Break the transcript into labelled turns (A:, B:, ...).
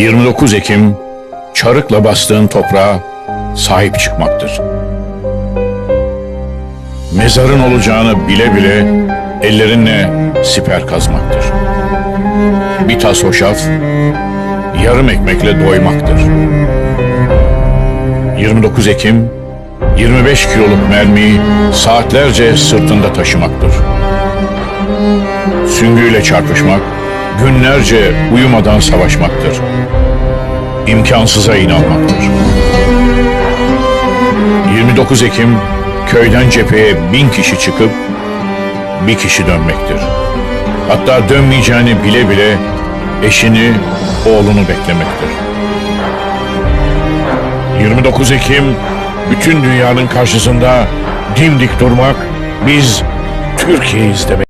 A: 29 Ekim çarıkla bastığın toprağa sahip çıkmaktır. Mezarın olacağını bile bile ellerinle siper kazmaktır. Bir tas hoşaf, yarım ekmekle doymaktır. 29 Ekim 25 kiloluk mermiyi saatlerce sırtında taşımaktır. Süngüyle çarpışmak, günlerce uyumadan savaşmaktır. İmkansıza inanmaktır. 29 Ekim köyden cepheye bin kişi çıkıp bir kişi dönmektir. Hatta dönmeyeceğini bile bile eşini, oğlunu beklemektir. 29 Ekim bütün dünyanın karşısında dimdik durmak biz Türkiye'yiz demek.